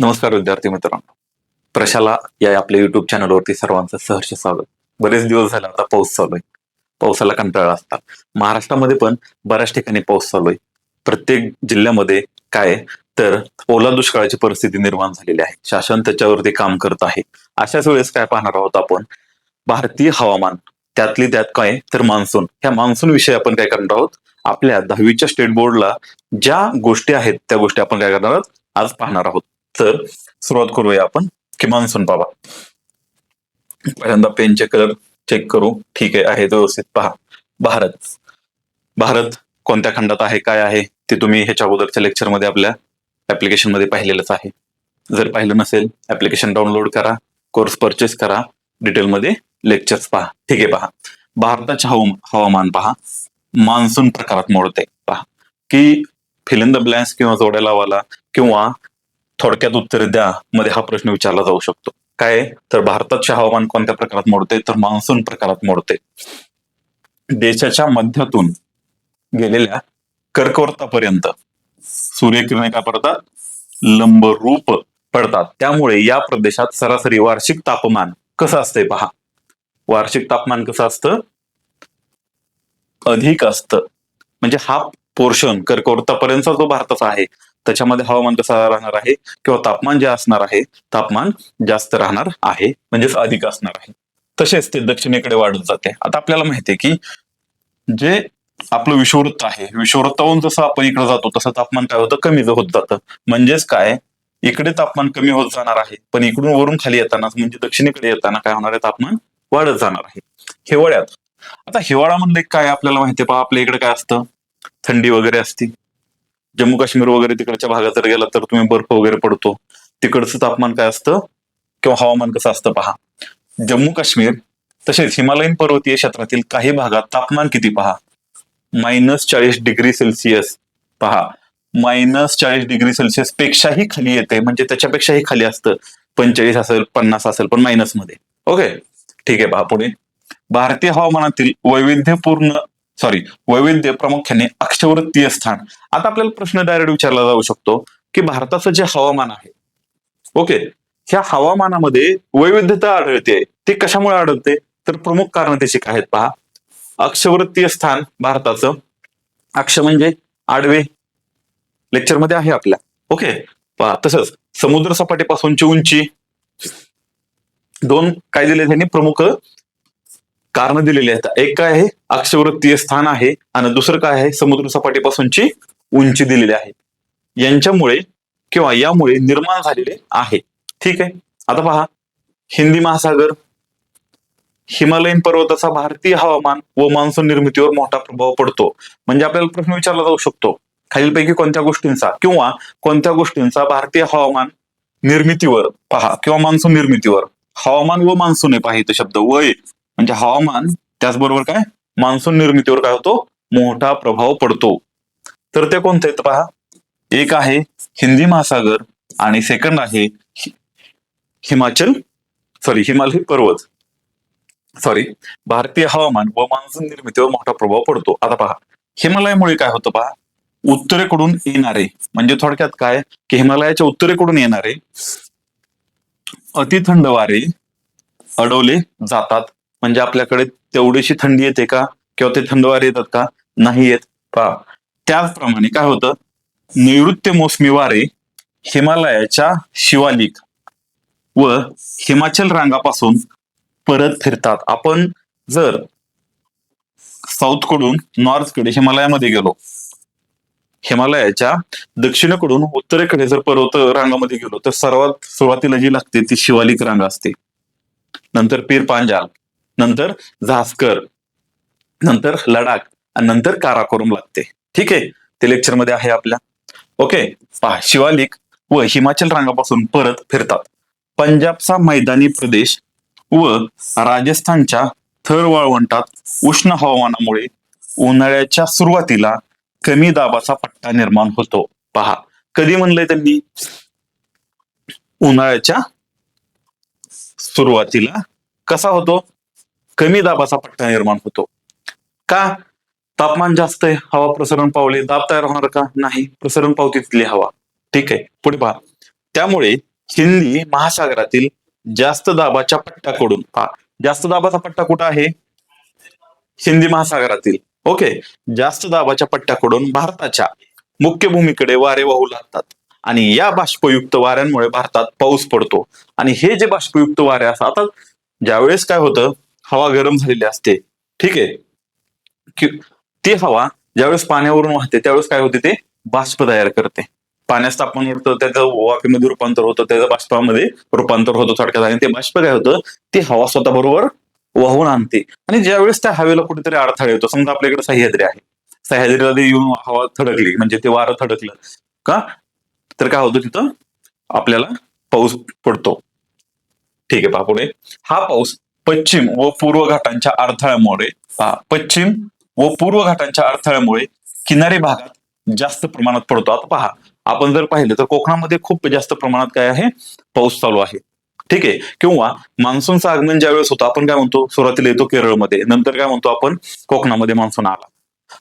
नमस्कार विद्यार्थी मित्रांनो. प्रशाला या आपल्या युट्यूब चॅनलवरती सर्वांचं सहर्ष स्वागत. बरेच दिवस झाले आता पाऊस चालू आहे. पावसाला कंटाळा असतात. महाराष्ट्रामध्ये पण बऱ्याच ठिकाणी पाऊस चालू आहे. प्रत्येक जिल्ह्यामध्ये काय तर ओला दुष्काळाची परिस्थिती निर्माण झालेली आहे. शासन त्याच्यावरती काम करत आहे. अशाच वेळेस काय पाहणार आहोत आपण? भारतीय हवामान. त्यातली त्यात काय तर मान्सून. ह्या मान्सून विषयी आपण काय करणार आहोत? आपल्या दहावीच्या स्टेट बोर्डला ज्या गोष्टी आहेत त्या गोष्टी आपण काय करणार आहोत? आज पाहणार आहोत. तर सुरुवात करूया आपण. की मान्सून बाबा. पहिल्यांदा पेनचे कलर चेक करू. ठीक आहे आहे व्यवस्थित. पहा. भारत. भारत कोणत्या खंडात आहे काय आहे ते तुम्ही ह्याच्या अगोदरच्या लेक्चरमध्ये आपल्या ऍप्लिकेशनमध्ये पाहिलेलंच आहे. जर पाहिलं नसेल ऍप्लिकेशन डाउनलोड करा कोर्स परचेस करा डिटेलमध्ये लेक्चर्स पहा. ठीक आहे पहा. भारताचे हवामान पहा. मान्सून प्रकारात मोडते. पहा. की फिलिंद ब्लॅन्स किंवा जोड्या लावाला किंवा थोडक्यात उत्तर द्या मध्ये हा प्रश्न विचारला जाऊ शकतो. काय तर भारताचे हवामान कोणत्या प्रकारात मोडते? तर मान्सून प्रकारात मोडते. देशाच्या मध्यातून गेलेल्या कर्कवर्तापर्यंत सूर्यकिरणे काय पडतात? लंबरूप पडतात. त्यामुळे या प्रदेशात सरासरी वार्षिक तापमान कसं असतंय पहा. वार्षिक तापमान कसं असतं? अधिक असतं. म्हणजे हा पोर्शन कर्कवृत्तापर्यंतचा जो भारताचा आहे त्याच्यामध्ये हवामान कसं राहणार आहे? किंवा तापमान जे असणार आहे तापमान जास्त राहणार आहे म्हणजेच अधिक असणार आहे. तसेच ते दक्षिणेकडे वाढत जाते. आता आपल्याला माहिती आहे की जे आपलं विषुववृत्त आहे विषुववृत्ताहून जसं आपण इकडे जातो तसं तापमान काय होतं? कमी होत जातं. म्हणजेच काय? इकडे तापमान कमी होत जाणार आहे पण इकडून वरून खाली येताना म्हणजे दक्षिणेकडे येताना काय होणार आहे? तापमान वाढत जाणार आहे. हिवाळ्यात. आता हिवाळ्यामध्ये काय आपल्याला माहिती पहा आपल्या इकडे काय असतं? थंडी वगैरे असती. जम्मू काश्मीर वगैरे तिकडच्या भागात जर गेला तर तुम्ही बर्फ वगैरे पडतो. तिकडचं तापमान काय असतं? किंवा हवामान कसं असतं पहा. जम्मू काश्मीर तसेच हिमालयन पर्वतीय क्षेत्रातील काही भागात तापमान किती पहा? मायनस चाळीस डिग्री सेल्सिअस पहा. मायनस चाळीस डिग्री सेल्सिअस पेक्षाही खाली येते. म्हणजे त्याच्यापेक्षाही खाली असतं. पंचेचाळीस असेल पन्नास असेल पण मायनसमध्ये ओके? ठीक आहे पहा पुढे. भारतीय हवामानातील वैविध्यपूर्ण सॉरी वैविध्य प्रामुख्याने अक्षवृत्तीय स्थान. आता आपल्याला प्रश्न डायरेक्ट विचारला जाऊ शकतो की भारताचं जे हवामान आहे ओके ह्या हवामानामध्ये वैविध्यता आढळते. ते कशामुळे आढळते? तर प्रमुख कारण त्याची काय आहेत पहा. अक्षवृत्तीय स्थान भारताचं. अक्ष म्हणजे आडवे लेक्चरमध्ये आहे आपल्या. ओके पहा तसंच समुद्र सपाटीपासूनची उंची. दोन काय दिले त्यांनी प्रमुख कारण दिलेली आहेत. एक काय आहे? अक्षवृत्तीय स्थान आहे आणि दुसरं काय आहे? समुद्र सपाटीपासूनची उंची दिलेली आहे. यांच्यामुळे किंवा यामुळे निर्माण झालेले आहे. ठीक आहे? आता पहा. हिंदी महासागर हिमालयन पर्वताचा भारतीय हवामान व मान्सून निर्मितीवर मोठा प्रभाव पडतो. म्हणजे आपल्याला प्रश्न विचारला जाऊ शकतो. खालीलपैकी कोणत्या गोष्टींचा किंवा कोणत्या गोष्टींचा भारतीय हवामान निर्मितीवर पहा किंवा मान्सून निर्मितीवर हवामान व मान्सून आहे पाहिजे शब्द वय. म्हणजे हवामान त्याचबरोबर काय? मान्सून निर्मितीवर काय होतो? मोठा प्रभाव पडतो. तर ते कोणते आहेत पहा? एक आहे हिंदी महासागर आणि सेकंड आहे हिमाचल सॉरी हिमालय पर्वत. सॉरी भारतीय हवामान व मान्सून निर्मितीवर मोठा प्रभाव पडतो. आता पहा हिमालयामुळे काय होतं पहा? उत्तरेकडून येणारे म्हणजे थोडक्यात काय? की हिमालयाच्या उत्तरेकडून येणारे अति थंड वारे अडवले जातात. म्हणजे आपल्याकडे तेवढीशी थंडी येते का? किंवा ते थंड वारे येतात का? नाही येत. पा त्याचप्रमाणे काय होतं? नैऋत्य मोसमी वारे हिमालयाच्या शिवालिक व हिमाचल रांगापासून परत फिरतात. आपण जर साऊथकडून नॉर्थकडे हिमालयामध्ये गेलो हिमालयाच्या दक्षिणेकडून उत्तरेकडे जर पर्वत रांगामध्ये गेलो तर सर्वात सुरुवातीला जी लागते ती शिवालिक रांग असते. नंतर पीर पांजाल. नंतर झास्कर नंतर लडाख आणि नंतर काराकोरम लागते. ठीक आहे? ते लेक्चरमध्ये आहे आपल्या. ओके पहा शिवालिक व हिमाचल रांगापासून परत फिरतात. पंजाबचा मैदानी प्रदेश व राजस्थानच्या थर वाळवंटात उष्ण हवामानामुळे उन्हाळ्याच्या सुरुवातीला कमी दाबाचा पट्टा निर्माण होतो. पहा कधी म्हणलंय त्यांनी? उन्हाळ्याच्या सुरुवातीला कसा होतो? कमी दाबाचा पट्टा निर्माण होतो. का? तापमान जास्त आहे हवा प्रसरण पावले दाब तयार होणार का? नाही. प्रसरण पावती तिथली हवा. ठीक आहे. पुढे पहा. त्यामुळे हिंदी महासागरातील जास्त दाबाच्या पट्ट्याकडून पहा. जास्त दाबाचा पट्टा कुठं आहे? हिंदी महासागरातील. ओके. जास्त दाबाच्या पट्ट्याकडून भारताच्या मुख्य भूमीकडे वारे वाहू लागतात. आणि या बाष्पयुक्त वाऱ्यांमुळे भारतात पाऊस पडतो. आणि हे जे बाष्पयुक्त वारे असतात आता ज्यावेळेस काय होतं? हवा गरम झालेली असते. ठीक? आहे ती हवा ज्यावेळेस पाण्यावरून वाहते त्यावेळेस काय होते ते? बाष्प तयार करते. पाण्यास तापमान उडतं त्याचं वाफेमध्ये रूपांतर होतं त्याचं बाष्पामध्ये रूपांतर होतं थोडक्यात. आणि ते बाष्प काय होतं? ते हवा स्वतः बरोबर वाहून आणते. आणि ज्यावेळेस त्या हवेला कुठेतरी अडथळा येतो. समजा आपल्याकडे सह्याद्री आहे. सह्याद्रीला ते येऊन हवा थडकली म्हणजे ते वारं थडकलं का? तर काय होतं तिथं? आपल्याला पाऊस पडतो. ठीक? आहे पहा पुढे. हा पाऊस पश्चिम व पूर्व घाटांच्या अडथळ्यामुळे पश्चिम व पूर्व घाटांच्या अडथळ्यामुळे किनारी भागात जास्त प्रमाणात पडतो. आता पहा आपण जर पाहिलं तर कोकणामध्ये खूप जास्त प्रमाणात काय आहे? पाऊस चालू आहे. ठीक आहे? किंवा मान्सूनचं आगमन ज्या वेळेस होतं आपण काय म्हणतो? सुरुवातीला येतो केरळमध्ये नंतर काय म्हणतो आपण? कोकणामध्ये मान्सून आला.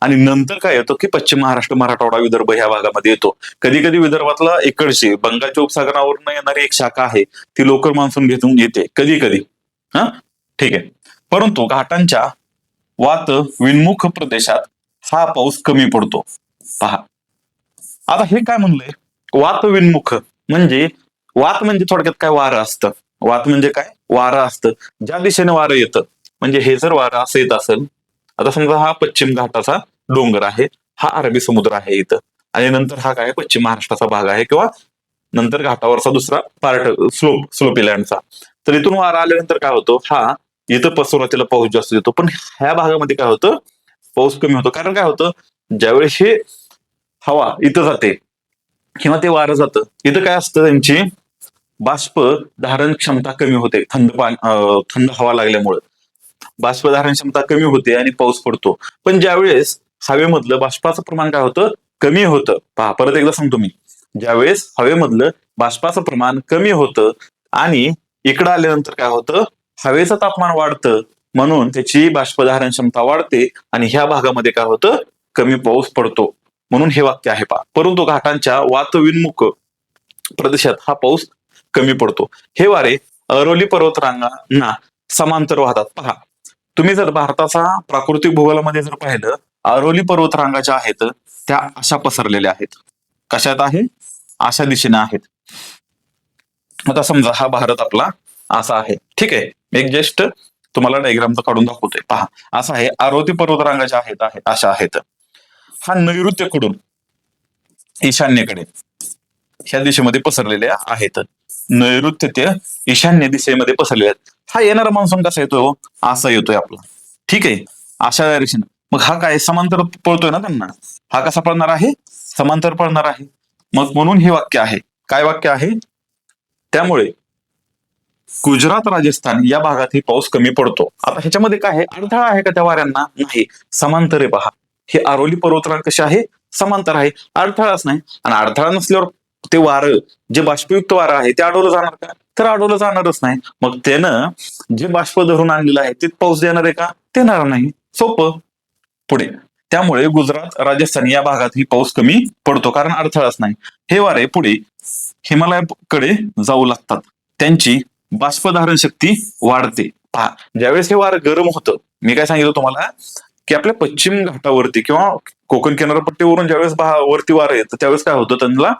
आणि नंतर काय येतो की पश्चिम महाराष्ट्र मराठवाडा विदर्भ ह्या भागामध्ये येतो. कधी कधी विदर्भातला इकडची बंगालच्या उपसागरावरून येणारी एक शाखा आहे ती लोकल मान्सून घेऊन येते. कधी कधी हा? ठीक आहे. परंतु घाटांच्या वात विन्मुख प्रदेशात हा पाऊस कमी पडतो. पहा. आता हे काय म्हणलंय वात विन्मुख म्हणजे वात म्हणजे थोडक्यात काय वारं असतं? वात म्हणजे काय? वारं असतं. ज्या दिशेने वारं येतं म्हणजे हे जर वारं असं येत असेल आता समजा हा पश्चिम घाटाचा डोंगर आहे हा अरबी समुद्र आहे इथं. आणि नंतर हा काय? पश्चिम महाराष्ट्राचा भाग आहे किंवा नंतर घाटावरचा दुसरा पार्ट स्लोप स्लोपी लँडचा तर इथून वारा आल्यानंतर काय होतो? हा इथं सुरुवातीला पाऊस जास्त येतो. पण ह्या भागामध्ये काय होतं? पाऊस कमी होतो. कारण काय होतं? ज्यावेळेस हे हवा इथं जाते किंवा ते वारं जातं इथं काय असतं? त्यांची बाष्प धारण क्षमता कमी होते. थंड पाणी थंड हवा लागल्यामुळे. बाष्प धारण क्षमता कमी होते आणि पाऊस पडतो. पण ज्यावेळेस हवेमधलं बाष्पाचं प्रमाण काय होतं? कमी होतं. पहा परत एकदा सांगतो मी. ज्यावेळेस हवेमधलं बाष्पाचं प्रमाण कमी होतं आणि इकडं आल्यानंतर काय होतं? हवेचं तापमान वाढतं म्हणून त्याची बाष्पधारण क्षमता वाढते आणि ह्या भागामध्ये काय होतं? कमी पाऊस पडतो. म्हणून हे वाक्य आहे पहा. परंतु घाटांच्या वातविन्मुख प्रदेशात हा पाऊस कमी पडतो. हे वारे अरोली पर्वतरांगांना समांतर वाहतात. पहा. तुम्ही जर भारताचा प्राकृतिक भूगोलामध्ये जर पाहिलं अरोली पर्वतरांगा ज्या आहेत त्या अशा पसरलेल्या आहेत. कशात आहे? अशा दिशेने आहेत. आता समजा हा भारत आपला असा आहे. ठीक आहे? एक जस्ट तुम्हाला डायग्राम काढून दाखवतोय पहा असं आहे आरोती पर्वतरांगाच्या आहेत आहेत अशा आहेत. हा नैऋत्यकडून ईशान्येकडे ह्या दिशेमध्ये पसरलेल्या आहेत. नैऋत्य ते ईशान्य दिशेमध्ये पसरलेले आहेत. हा येणारा मान्सून कसा येतो हो? असा येतोय आपला. ठीक आहे? अशा डायरेक्शन मग हा काय समांतर पळतोय ना त्यांना? हा कसा पळणार आहे? समांतर पळणार आहे. मग म्हणून हे वाक्य आहे. काय वाक्य आहे? त्यामुळे गुजरात राजस्थान या भागातही पाऊस कमी पडतो. आता ह्याच्यामध्ये काय आहे? अडथळा आहे का त्या वाऱ्यांना? नाही. समांतर पहा. हे आरोली पर्वतरांग कसे आहे? समांतर आहे. अडथळाच नाही. आणि अडथळा नसल्यावर ते वारं जे बाष्पयुक्त वारं आहे ते अडवलं जाणार का? तर अडवलं जाणारच नाही. मग त्यानं जे बाष्प धरून आणलेलं आहे ते पाऊस देणार आहे का? देणार नाही. सोपं. पुढे. त्यामुळे गुजरात राजस्थान या भागातही पाऊस कमी पडतो. कारण अडथळाच नाही. हे वारे पुढे हिमालयाकडे जाऊ लागतात. त्यांची बाष्पधारण शक्ती वाढते. पहा ज्यावेळेस हे वारं गरम होतं मी काय सांगितलं तुम्हाला? की आपल्या पश्चिम घाटावरती किंवा कोकण किनारपट्टीवरून ज्यावेळेस वरती वारं येतं त्यावेळेस काय होतं? त्यांना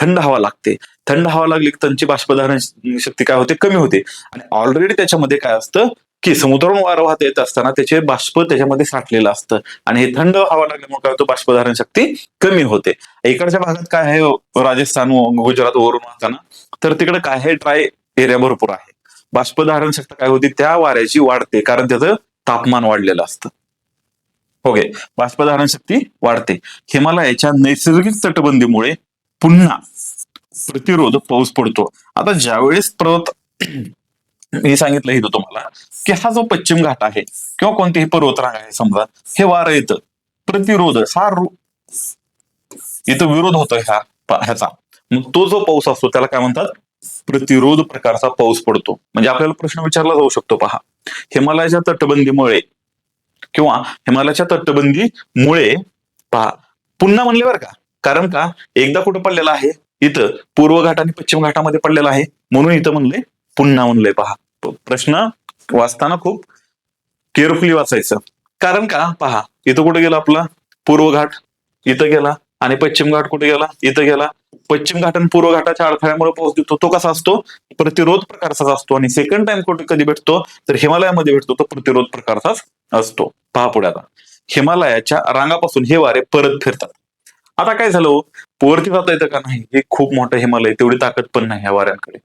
थंड हवा लागते. थंड हवा लागली की त्यांची बाष्पधारण शक्ती काय होते? कमी होते. आणि ऑलरेडी त्याच्यामध्ये काय असतं? की समुद्रावरून वारं वाहत येत असताना त्याचे बाष्प त्याच्यामध्ये साठलेलं असतं. आणि हे थंड हवा लागल्यामुळे काय होतं? बाष्पधारण शक्ती कमी होते. इकडच्या भागात काय आहे? राजस्थान व गुजरात वरून वाहताना. तर तिकडे काय आहे? ड्राय एरिया भरपूर आहे. बाष्पधारण शक्ती काय होती? त्या वाऱ्याची वाढते कारण त्याचं तापमान वाढलेलं असतं. ओके बाष्पधारण शक्ती वाढते. हिमालयाच्या नैसर्गिक तटबंदीमुळे पुन्हा प्रतिरोध पाऊस पडतो. आता ज्यावेळेस पर्वत मी सांगितलं इथं तुम्हाला की हा जो पश्चिम घाट आहे किंवा कोणतेही पर्वतरांग आहे समजा हे वारं येतं. प्रतिरोध हा इथं विरोध होतो ह्या ह्याचा. मग तो जो पाऊस असतो त्याला काय म्हणतात? प्रतिरोध प्रकारचा पाऊस पडतो. म्हणजे आपल्याला प्रश्न विचारला जाऊ शकतो पहा. हिमालयाच्या तटबंदीमुळे किंवा हिमालयाच्या तटबंदीमुळे पहा पुन्हा म्हणले बरं का. कारण का? एकदा कुठं पडलेला आहे? इथं. पूर्व घाट आणि पश्चिम घाटामध्ये पडलेला आहे. म्हणून इथं म्हणले पुन्हा म्हणले पहा. प्रश्न वाचताना खूप केअरफुली वाचायचं. कारण का? पहा इथं कुठे गेला आपला? पूर्व घाट इथं गेला. आणि पश्चिम घाट कुठे गेला? इथं गेला. पश्चिम घाट आणि पूर्व घाटाच्या अडथळ्यामुळे पाऊस देतो तो कसा असतो? प्रतिरोध प्रकारचाच असतो आणि सेकंड टाइम कुठे कधी भेटतो? तर हिमालयामध्ये भेटतो तो प्रतिरोध प्रकारचाच असतो. पहा पुढे आता. हिमालयाच्या रांगापासून हे वारे परत फिरतात. आता काय झालं हो? वरती जाता येतं का नाही? हे खूप मोठं हिमालय तेवढी ताकद पण नाही ह्या वाऱ्यांकडे.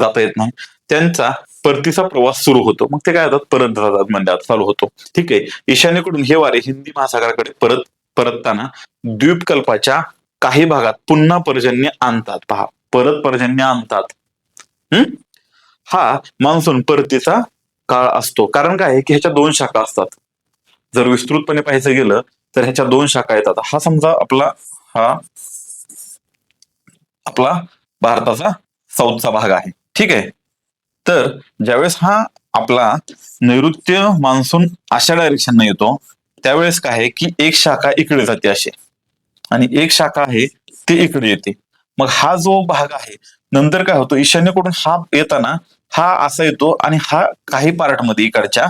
जाता येत नाही. त्यांचा परतीचा प्रवास सुरू होतो. मग ते काय होतात? परत जातात म्हणजे चालू होतो. ठीक आहे. ईशान्येकडून हे वारे हिंदी महासागराकडे परत परतताना द्वीपकल्पाच्या काही भागात पुन्हा पर्जन्य आणतात. पहा परत पर्जन्य आणतात. हम्म हा मान्सून परतीचा काळ असतो. कारण काय आहे की ह्याच्या दोन शाखा असतात. जर विस्तृतपणे पाहायचं गेलं तर ह्याच्या दोन शाखा येतात. हा समजा आपला हा आपला भारताचा साऊथचा भाग आहे. ठीक आहे? तर ज्यावेळेस हा आपला नैऋत्य मान्सून अशा डायरेक्शन येतो त्यावेळेस काय आहे की एक शाखा इकडे जाते अशी. आणि एक शाखा आहे ती इकडे येते. मग हा जो भाग आहे नंतर काय होतो ईशान्येकडून हा येताना हा असा येतो आणि हा काही पार्टमध्ये इकडच्या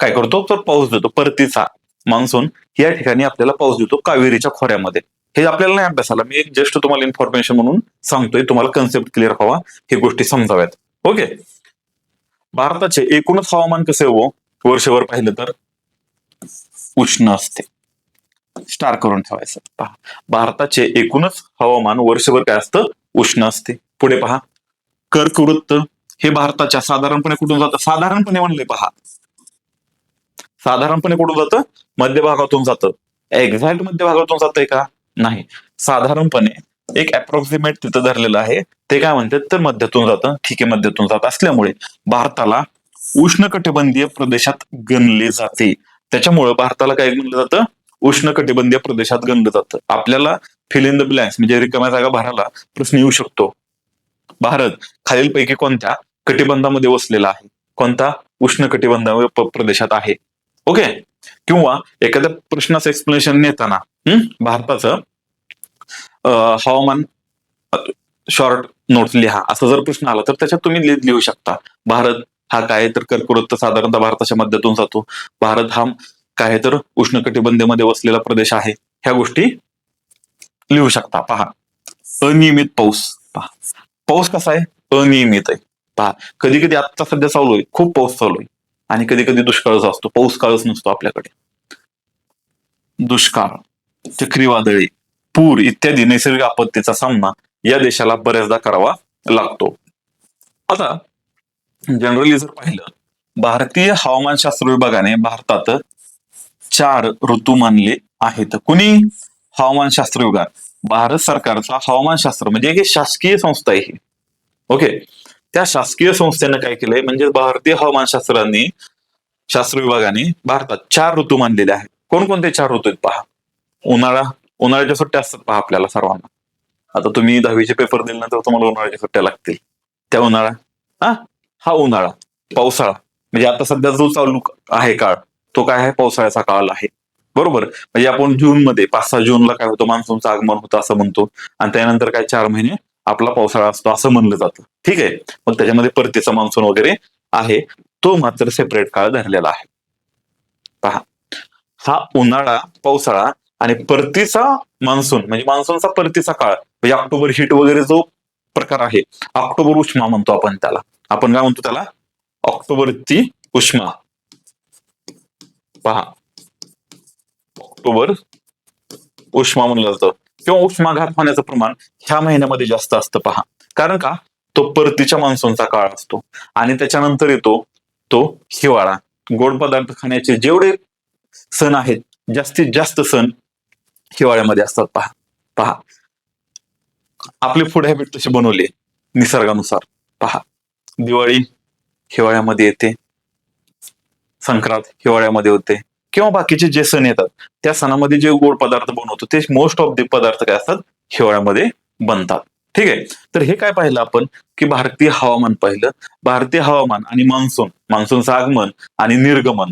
काय करतो तर पाऊस देतो. परतीचा मान्सून या ठिकाणी आपल्याला पाऊस देतो कावेरीच्या खोऱ्यामध्ये. हे आपल्याला नाही अभ्यासाला. मी एक जस्ट तुम्हाला इन्फॉर्मेशन म्हणून सांगतोय. तुम्हाला कन्सेप्ट क्लिअर व्हावा. हे गोष्टी समजाव्यात. ओके भारताचे एकूणच हवामान कसे हो? वर्षभर पाहिलं तर? उष्ण असते. स्टार करून ठेवायचं. पहा भारताचे एकूणच हवामान वर्षभर काय असतं? उष्ण असते. पुढे पहा कर्कवृत्त हे भारताच्या साधारणपणे कुठून जातं? साधारणपणे म्हणले पहा. साधारणपणे कुठून जातं? मध्य भागातून जातं. एक्झॅक्ट मध्य भागातून जातंय का? नाही. साधारणपणे एक अप्रॉक्सिमेट तिथं धरलेलं आहे. ते काय म्हणतात? तर मध्यातून जातं. ठीक आहे मध्यातून जात असल्यामुळे भारताला उष्णकटिबंधीय प्रदेशात गणले जाते. त्याच्यामुळे भारताला काय गणलं जातं? उष्ण कटिबंधीय प्रदेशात गणलं जातं. आपल्याला फिल इन द ब्लँक्स म्हणजे रिकाम्या जागा भरायला प्रश्न येऊ शकतो. भारत खालीलपैकी कोणत्या कटिबंधामध्ये वसलेला आहे? कोणता उष्ण कटिबंधा प्रदेशात आहे? ओके? किंवा एखाद्या प्रश्नाचं एक्सप्लेनेशन नेताना भारताचं हवामान शॉर्ट नोट्स लिहा. असा जर प्रश्न आला तर त्याच्यात तुम्ही लिहू शकता. भारत हा काय? तर कर्कवृत्त साधारणतः भारताच्या मध्यातून जातो. भारत हा काय तर उष्णकटिबंधीमध्ये वसलेला प्रदेश आहे. ह्या गोष्टी लिहू शकता. पहा. अनियमित पाऊस. पहा. पाऊस कसा आहे? अनियमित आहे. पहा. कधी कधी आता सध्या चालू आहे. खूप पाऊस चालू आहे. आणि कधी कधी दुष्काळच असतो. पाऊस काळच नसतो आपल्याकडे. दुष्काळ चक्रीवादळी पूर इत्यादी नैसर्गिक आपत्तीचा सामना या देशाला बऱ्याचदा करावा लागतो. आता जनरली जर पाहिलं भारतीय हवामानशास्त्र विभागाने भारतात चार ऋतू मानले आहेत. कुणी? हवामानशास्त्र विभाग. भारत सरकारचा हवामानशास्त्र म्हणजे एक शासकीय संस्था आहे ही. ओके? त्या शासकीय संस्थेनं काय केलंय? म्हणजे भारतीय हवामानशास्त्रांनी शास्त्र विभागाने भारतात चार ऋतू मानलेले आहेत. कोणकोणते चार ऋतू आहेत पहा? उन्हाळा उन्हाळ्याच्या सुट्ट्या असतात पहा आपल्याला सर्वांना. आता तुम्ही दहावीचे पेपर दिल्यानंतर तुम्हाला उन्हाळ्याच्या सुट्ट्या लागतील. त्या उन्हाळा हा? हा उन्हाळा पावसाळा. म्हणजे आता सध्या जो चालू आहे काळ तो काय आहे? पावसाळ्याचा काळ आहे. बरोबर? म्हणजे आपण जून मध्ये पाच सहा जूनला काय होतं? मान्सूनचं आगमन होतं असं म्हणतो. आणि त्यानंतर काय चार महिने आपला पावसाळा असतो असं म्हणलं जातं. ठीक आहे? मग त्याच्यामध्ये परतीचा मान्सून वगैरे आहे. तो मात्र सेपरेट काळ धरलेला आहे. पहा. हा उन्हाळा पावसाळा आणि परतीचा मान्सून म्हणजे मान्सूनचा परतीचा काळ म्हणजे ऑक्टोबर हिट वगैरे जो प्रकार आहे ऑक्टोबर उष्मा म्हणतो आपण त्याला. आपण काय म्हणतो त्याला? ऑक्टोबरची उष्मा. पहा. ऑक्टोबर उष्मा म्हणलं जातं. किंवा उष्माघात होण्याचं प्रमाण ह्या महिन्यामध्ये जास्त असतं पहा. कारण का? तो परतीच्या मान्सूनचा काळ असतो. आणि त्याच्यानंतर येतो तो हिवाळा. गोड पदार्थ खाण्याचे जेवढे सण आहेत जास्तीत जास्त सण हिवाळ्यामध्ये असतात पहा. पहा. आपले फूड हॅबिट तसे बनवले निसर्गानुसार. पहा. दिवाळी हिवाळ्यामध्ये येते. संक्रांत हिवाळ्यामध्ये होते. किंवा बाकीचे जे सण येतात त्या सणामध्ये जे गोड पदार्थ बनवतो ते मोस्ट ऑफ द पदार्थ काय असतात? हिवाळ्यामध्ये बनतात. ठीक आहे? तर हे काय पाहिलं आपण? की भारतीय हवामान पाहिलं. भारतीय हवामान आणि मान्सून. मान्सूनचं आगमन आणि निर्गमन.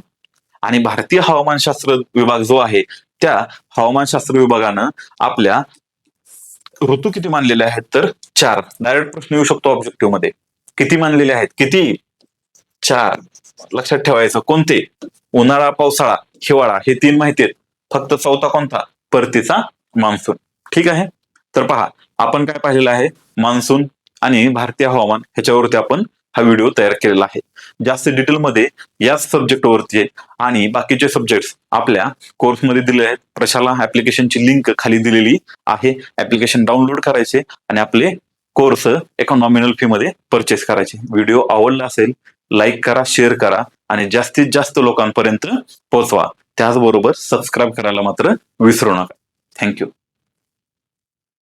आणि भारतीय हवामानशास्त्र विभाग जो आहे त्या हवामानशास्त्र विभागानं आपल्या ऋतू किती मानलेले आहेत तर चार. डायरेक्ट प्रश्न येऊ शकतो ऑब्जेक्टिव्हमध्ये. किती मानलेले आहेत? किती? चार. लक्षात ठेवायचं. कोणते? उन्हाळा पावसाळा हिवाळा हे तीन माहिती आहेत. फक्त चौथा कोणता? परतीचा मान्सून. ठीक आहे? तर पहा आपण काय पाहिलेलं आहे? मान्सून आणि भारतीय हवामान ह्याच्यावरती आपण हा व्हिडिओ तयार केलेला आहे. जास्त डिटेलमध्ये याच सब्जेक्टवरती आणि बाकीचे सब्जेक्ट आपल्या कोर्समध्ये दिले आहेत. प्रशाला ऍप्लिकेशनची लिंक खाली दिलेली आहे. ऍप्लिकेशन डाउनलोड करायचे आणि आपले कोर्स एका नॉमिनल फी मध्ये परचेस करायचे. व्हिडिओ आवडला असेल लाईक करा शेअर करा आणि जास्तीत जास्त लोकांपर्यंत पोहोचवा. त्याचबरोबर सबस्क्राईब करायला मात्र विसरू नका. थँक्यू